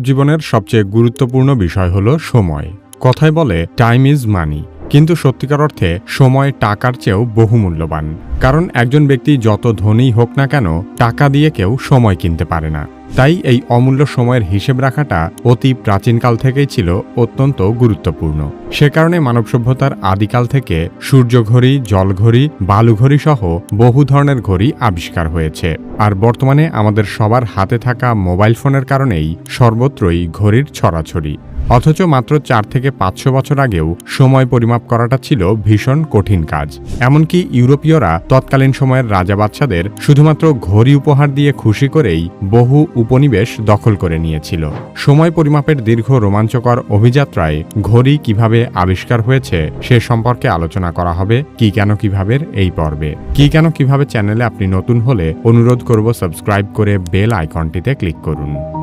জীবনের সবচেয়ে গুরুত্বপূর্ণ বিষয় হল সময়। কথায় বলে টাইম ইজ মানি কিন্তু সত্যিকার অর্থে সময় টাকার চেয়েও বহুমূল্যবান। কারণ একজন ব্যক্তি যত ধনী হোক না কেন, টাকা দিয়ে কেউ সময় কিনতে পারে না। তাই এই অমূল্য সময়ের হিসেব রাখাটা অতি প্রাচীনকাল থেকেই ছিল অত্যন্ত গুরুত্বপূর্ণ। সে কারণে মানব সভ্যতার আদিকাল থেকে সূর্যঘড়ি, জলঘড়ি, বালুঘড়ি সহ বহু ধরনের ঘড়ি আবিষ্কার হয়েছে। আর বর্তমানে আমাদের সবার হাতে থাকা মোবাইল ফোনের কারণেই সর্বত্রই ঘড়ির ছড়াছড়ি। অথচ মাত্র চার থেকে পাঁচশো বছর আগেও সময় পরিমাপ করাটা ছিল ভীষণ কঠিন কাজ। এমনকি ইউরোপীয়রা তৎকালীন সময়ের রাজা বাচ্চাদের শুধুমাত্র ঘড়ি উপহার দিয়ে খুশি করেই বহু উপনিবেশ দখল করে নিয়েছিল। সময় পরিমাপের দীর্ঘ রোমাঞ্চকর অভিযাত্রায় ঘড়ি কীভাবে আবিষ্কার হয়েছে সে সম্পর্কে আলোচনা করা হবে, কি কেন কীভাবে এই পর্বে। কি কেন কীভাবে চ্যানেলে আপনি নতুন হলে অনুরোধ করব সাবস্ক্রাইব করে বেল আইকনটিতে ক্লিক করুন।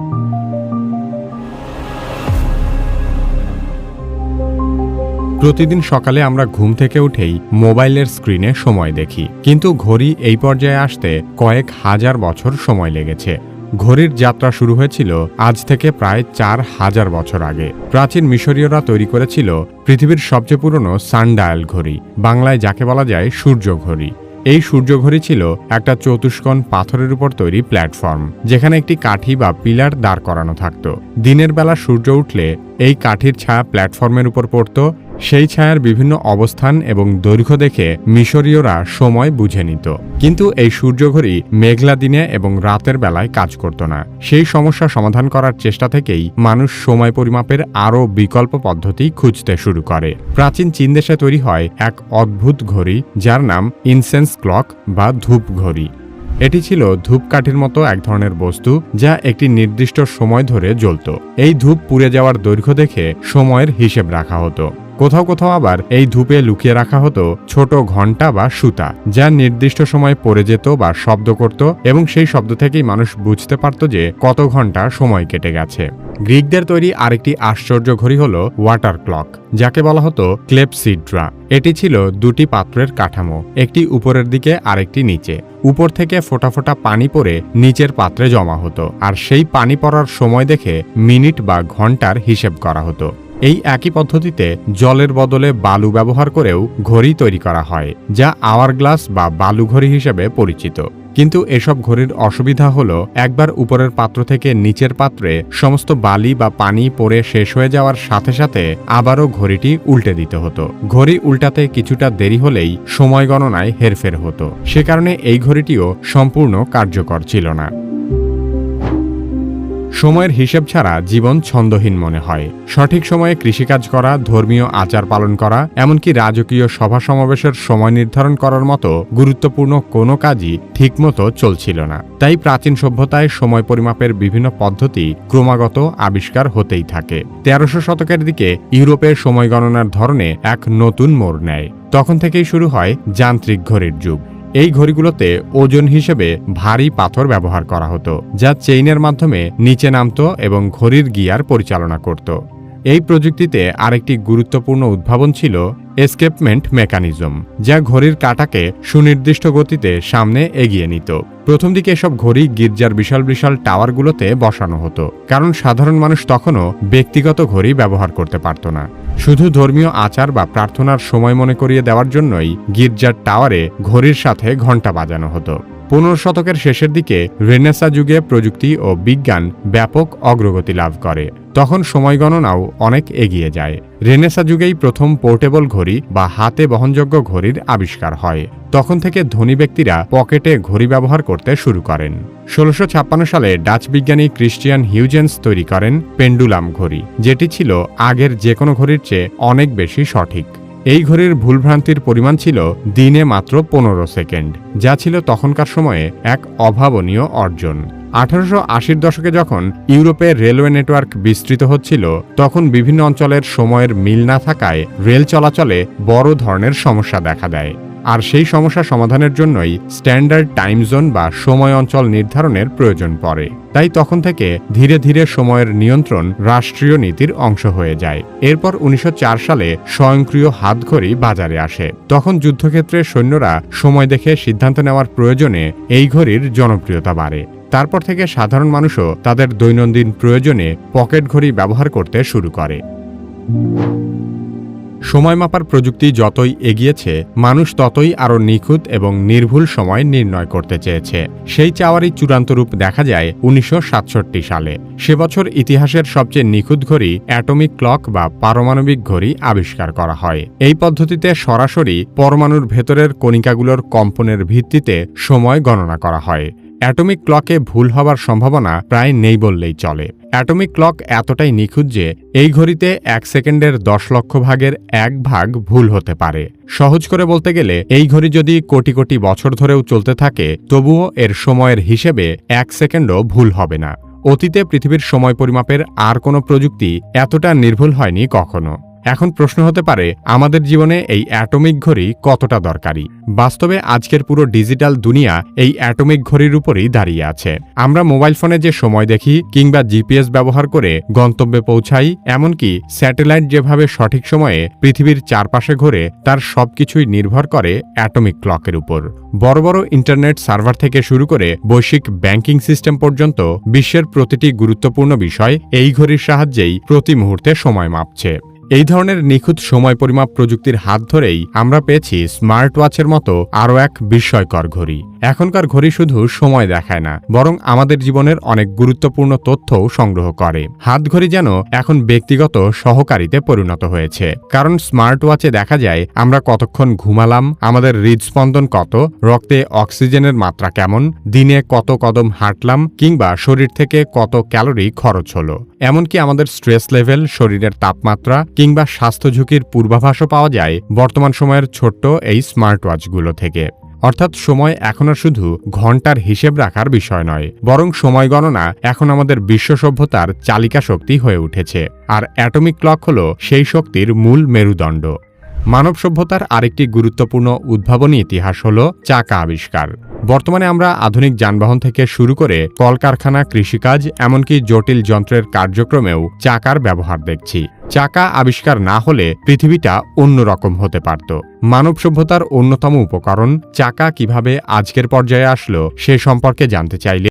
প্রতিদিন সকালে আমরা ঘুম থেকে উঠেই মোবাইলের স্ক্রিনে সময় দেখি। কিন্তু ঘড়ি এই পর্যায়ে আসতে কয়েক হাজার বছর সময় লেগেছে। ঘড়ির যাত্রা শুরু হয়েছিল আজ থেকে প্রায় চার হাজার বছর আগে। প্রাচীন মিশরীয়রা তৈরি করেছিল পৃথিবীর সবচেয়ে পুরনো সানডায়াল ঘড়ি, বাংলায় যাকে বলা যায় সূর্য ঘড়ি। এই সূর্যঘড়ি ছিল একটা চতুষ্কোণ পাথরের উপর তৈরি প্ল্যাটফর্ম, যেখানে একটি কাঠি বা পিলার দাঁড় করানো থাকত। দিনের বেলা সূর্য উঠলে এই কাঠির ছায়া প্ল্যাটফর্মের উপর পড়ত সেই ছায়ার বিভিন্ন অবস্থান এবং দৈর্ঘ্য দেখে মিশরীয়রা সময় বুঝে নিত। কিন্তু এই সূর্যঘড়ি মেঘলা দিনে এবং রাতের বেলায় কাজ করত না। সেই সমস্যা সমাধান করার চেষ্টা থেকেই মানুষ সময় পরিমাপের আরও বিকল্প পদ্ধতি খুঁজতে শুরু করে। প্রাচীন চীন দেশে তৈরি হয় এক অদ্ভুত ঘড়ি, যার নাম ইনসেন্স ক্লক বা ধূপ ঘড়ি। এটি ছিল ধূপকাঠির মতো এক ধরনের বস্তু, যা একটি নির্দিষ্ট সময় ধরে জ্বলত। এই ধূপ পুড়ে যাওয়ার দৈর্ঘ্য দেখে সময়ের হিসেব রাখা হতো। কোথাও কোথাও আবার এই ধূপে লুকিয়ে রাখা হতো ছোট ঘণ্টা বা সুতা, যা নির্দিষ্ট সময় পড়ে যেত বা শব্দ করত এবং সেই শব্দ থেকেই মানুষ বুঝতে পারত যে কত ঘণ্টা সময় কেটে গেছে। গ্রিকদের তৈরি আরেকটি আশ্চর্য ঘড়ি হল ওয়াটার ক্লক, যাকে বলা হতো ক্লেপসিড্রা। এটি ছিল দুটি পাত্রের কাঠামো, একটি উপরের দিকে আরেকটি নিচে। উপর থেকে ফোটা ফোটা পানি পড়ে নিচের পাত্রে জমা হতো, আর সেই পানি পড়ার সময় দেখে মিনিট বা ঘণ্টার হিসেব করা হতো। এই একই পদ্ধতিতে জলের বদলে বালু ব্যবহার করেও ঘড়ি তৈরি করা হয়, যা আওয়ার গ্লাস বা বালু ঘড়ি হিসেবে পরিচিত। কিন্তু এসব ঘড়ির অসুবিধা হলো, একবার উপরের পাত্র থেকে নিচের পাত্রে সমস্ত বালি বা পানি পড়ে শেষ হয়ে যাওয়ার সাথে সাথে আবারও ঘড়িটি উল্টে দিতে হতো। ঘড়ি উল্টাতে কিছুটা দেরি হলেই সময় গণনায় হেরফের হতো। সে কারণে এই ঘড়িটিও সম্পূর্ণ কার্যকর ছিল না। সময়ের হিসেব ছাড়া জীবন ছন্দহীন মনে হয়। সঠিক সময়ে কৃষিকাজ করা, ধর্মীয় আচার পালন করা, এমনকি রাজকীয় সভা সমাবেশের সময় নির্ধারণ করার মতো গুরুত্বপূর্ণ কোনো কাজই ঠিকমতো চলছিল না। তাই প্রাচীন সভ্যতায় সময় পরিমাপের বিভিন্ন পদ্ধতি ক্রমাগত আবিষ্কার হতেই থাকে। তেরোশো শতকের দিকে ইউরোপের সময় গণনার ধরনে এক নতুন মোড় নেয়। তখন থেকেই শুরু হয় যান্ত্রিক ঘড়ির যুগ। এই ঘড়িগুলোতে ওজন হিসেবে ভারী পাথর ব্যবহার করা হতো, যা চেইনের মাধ্যমে নিচে নামত এবং ঘড়ির গিয়ার পরিচালনা করত। এই প্রযুক্তিতে আরেকটি গুরুত্বপূর্ণ উদ্ভাবন ছিল এসকেপমেন্ট মেকানিজম যা ঘড়ির কাটাকে সুনির্দিষ্ট গতিতে সামনে এগিয়ে নিত। প্রথম দিকে এসব ঘড়ি গির্জার বিশাল বিশাল টাওয়ারগুলোতে বসানো হতো, কারণ সাধারণ মানুষ তখনও ব্যক্তিগত ঘড়ি ব্যবহার করতে পারত না। শুধু ধর্মীয় আচার বা প্রার্থনার সময় মনে করিয়ে দেওয়ার জন্যই গির্জার টাওয়ারে ঘড়ির সাথে ঘণ্টা বাজানো হতো। পনেরো শতকের শেষের দিকে রেনেসা যুগে প্রযুক্তি ও বিজ্ঞান ব্যাপক অগ্রগতি লাভ করে। তখন সময় গণনাও অনেক এগিয়ে যায়। রেনেসা যুগেই প্রথম পোর্টেবল ঘড়ি বা হাতে বহনযোগ্য ঘড়ির আবিষ্কার হয়। তখন থেকে ধনী ব্যক্তিরা পকেটে ঘড়ি ব্যবহার করতে শুরু করেন। ষোলোশো সালে ডাচ বিজ্ঞানী ক্রিশ্চিয়ান হিউজেন্স তৈরি করেন পেন্ডুলাম ঘড়ি, যেটি ছিল আগের যে কোনো ঘড়ির চেয়ে অনেক বেশি সঠিক। এই ঘড়ির ভুলভ্রান্তির পরিমাণ ছিল দিনে মাত্র পনেরো সেকেন্ড, যা ছিল তখনকার সময়ে এক অভাবনীয় অর্জন। আঠারোশো আশির দশকে যখন ইউরোপে রেলওয়ে নেটওয়ার্ক বিস্তৃত হচ্ছিল, তখন বিভিন্ন অঞ্চলের সময়ের মিল না থাকায় রেল চলাচলে বড় ধরনের সমস্যা দেখা দেয়। আর সেই সমস্যা সমাধানের জন্যই স্ট্যান্ডার্ড টাইম জোন বা সময় অঞ্চল নির্ধারণের প্রয়োজন পড়ে। তাই তখন থেকে ধীরে ধীরে সময়ের নিয়ন্ত্রণ রাষ্ট্রীয় নীতির অংশ হয়ে যায়। এরপর উনিশশো চার সালে স্বয়ংক্রিয় হাতঘড়ি বাজারে আসে। তখন যুদ্ধক্ষেত্রে সৈন্যরা সময় দেখে সিদ্ধান্ত নেওয়ার প্রয়োজনে এই ঘড়ির জনপ্রিয়তা বাড়ে। তারপর থেকে সাধারণ মানুষও তাদের দৈনন্দিন প্রয়োজনে পকেট ঘড়ি ব্যবহার করতে শুরু করে। সময় মাপার প্রযুক্তি যতই এগিয়েছে, মানুষ ততই আরও নিখুঁত এবং নির্ভুল সময় নির্ণয় করতে চেয়েছে। সেই চাওয়ারই চূড়ান্ত রূপ দেখা যায় উনিশশো সাতষট্টি সালে। সে বছর ইতিহাসের সবচেয়ে নিখুঁত ঘড়ি অ্যাটমিক ক্লক বা পারমাণবিক ঘড়ি আবিষ্কার করা হয়। এই পদ্ধতিতে সরাসরি পরমাণুর ভেতরের কণিকাগুলোর কম্পনের ভিত্তিতে সময় গণনা করা হয়। অ্যাটমিক ক্লকে ভুল হবার সম্ভাবনা প্রায় নেই বললেই চলে। অ্যাটমিক ক্লক এতটাই নিখুঁত যে এই ঘড়িতে এক সেকেন্ডের দশ লক্ষ ভাগের এক ভাগ ভুল হতে পারে। সহজ করে বলতে গেলে, এই ঘড়ি যদি কোটি কোটি বছর ধরেও চলতে থাকে, তবুও এর সময়ের হিসেবে এক সেকেন্ডও ভুল হবে না। অতীতে পৃথিবীর সময় পরিমাপের আর কোনো প্রযুক্তি এতটা নির্ভুল হয়নি কখনো। এখন প্রশ্ন হতে পারে, আমাদের জীবনে এই অ্যাটমিক ঘড়ি কতটা দরকারি? বাস্তবে আজকের পুরো ডিজিটাল দুনিয়া এই অ্যাটমিক ঘড়ির উপরই দাঁড়িয়ে আছে। আমরা মোবাইল ফোনে যে সময় দেখি কিংবা জিপিএস ব্যবহার করে গন্তব্যে পৌঁছাই, এমনকি স্যাটেলাইট যেভাবে সঠিক সময়ে পৃথিবীর চারপাশে ঘোরে, তার সবকিছুই নির্ভর করে অ্যাটমিক ক্লকের উপর। বড় বড় ইন্টারনেট সার্ভার থেকে শুরু করে বৈশ্বিক ব্যাংকিং সিস্টেম পর্যন্ত বিশ্বের প্রতিটি গুরুত্বপূর্ণ বিষয় এই ঘড়ির সাহায্যেই প্রতি মুহূর্তে সময় মাপছে। এই ধরনের নিখুঁত সময় পরিমাপ প্রযুক্তির হাত ধরেই আমরা পেয়েছি স্মার্ট ওয়াচের মতো আরও এক বিস্ময়কর ঘড়ি। এখনকার ঘড়ি শুধু সময় দেখায় না, বরং আমাদের জীবনের অনেক গুরুত্বপূর্ণ তথ্যও সংগ্রহ করে। হাত ঘড়ি যেন এখন ব্যক্তিগত সহকারীতে পরিণত হয়েছে। কারণ স্মার্ট ওয়াচে দেখা যায় আমরা কতক্ষণ ঘুমালাম, আমাদের হৃদস্পন্দন কত, রক্তে অক্সিজেনের মাত্রা কেমন, দিনে কত কদম হাঁটলাম, কিংবা শরীর থেকে কত ক্যালোরি খরচ হলো। এমনকি আমাদের স্ট্রেস লেভেল, শরীরের তাপমাত্রা কিংবা স্বাস্থ্য ঝুঁকির পূর্বাভাসও পাওয়া যায় বর্তমান সময়ের ছোট্ট এই স্মার্ট ওয়াচগুলো থেকে। অর্থাৎ সময় এখন আর শুধু ঘণ্টার হিসেব রাখার বিষয় নয়, বরং সময় গণনা এখন আমাদের বিশ্ব সভ্যতার চালিকা শক্তি হয়ে উঠেছে। আর অ্যাটমিক ক্লক হল সেই শক্তির মূল মেরুদণ্ড। মানব সভ্যতার আরেকটি গুরুত্বপূর্ণ উদ্ভাবনী ইতিহাস হল চাকা আবিষ্কার। বর্তমানে আমরা আধুনিক যানবাহন থেকে শুরু করে কলকারখানা, কৃষিকাজ, এমনকি জটিল যন্ত্রের কার্যক্রমেও চাকার ব্যবহার দেখছি। চাকা আবিষ্কার না হলে পৃথিবীটা অন্যরকম হতে পারত। মানব সভ্যতার অন্যতম উপকরণ চাকা কীভাবে আজকের পর্যায়ে আসলো সে সম্পর্কে জানতে চাইলে